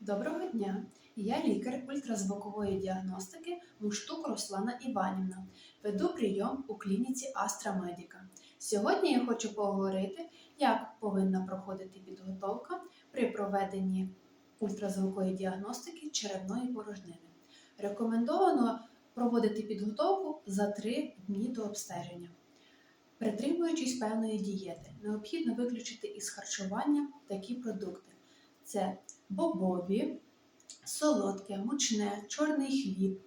Доброго дня! Я лікар ультразвукової діагностики Муштук Руслана Іванівна. Веду прийом у клініці Астра. Сьогодні я хочу поговорити, як повинна проходити підготовка при проведенні ультразвукової діагностики черевної порожнини. Рекомендовано проводити підготовку за 3 дні до обстеження. Притримуючись певної дієти, необхідно виключити із харчування такі продукти: це бобові, солодке, мучне, чорний хліб,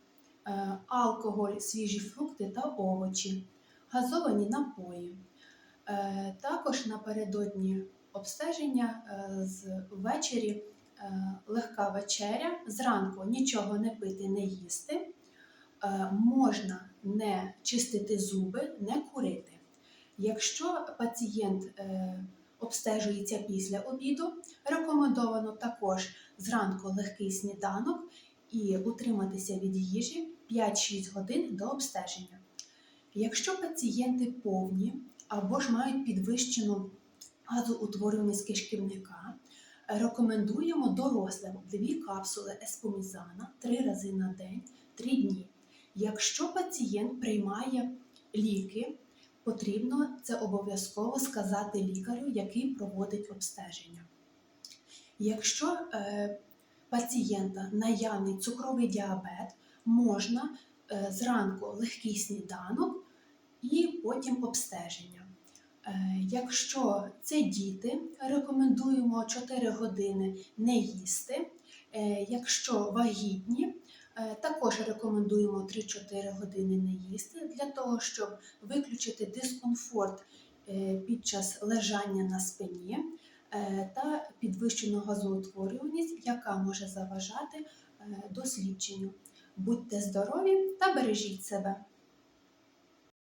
е, алкоголь, свіжі фрукти та овочі, газовані напої. Е, Також напередодні обстеження е, з ввечері легка вечеря, зранку нічого не пити, не їсти, можна не чистити зуби, не курити. Якщо пацієнт обстежується після обіду, рекомендовано також зранку легкий сніданок і утриматися від їжі 5-6 годин до обстеження. Якщо пацієнти повні або ж мають підвищену газоутворюваність кишківника, рекомендуємо дорослим 2 капсули еспомізана 3 рази на день 3 дні. Якщо пацієнт приймає ліки, потрібно це обов'язково сказати лікарю, який проводить обстеження. Якщо е, пацієнта наявний цукровий діабет, можна е, зранку легкий сніданок і потім обстеження. Е, якщо це діти, рекомендуємо 4 години не їсти. Е, якщо вагітні, е, також рекомендуємо 3-4 години не їсти того, щоб виключити дискомфорт е, під час лежання на спині е, та підвищену газоутворюваність, яка може заважати е, дослідженню. Будьте здорові та бережіть себе!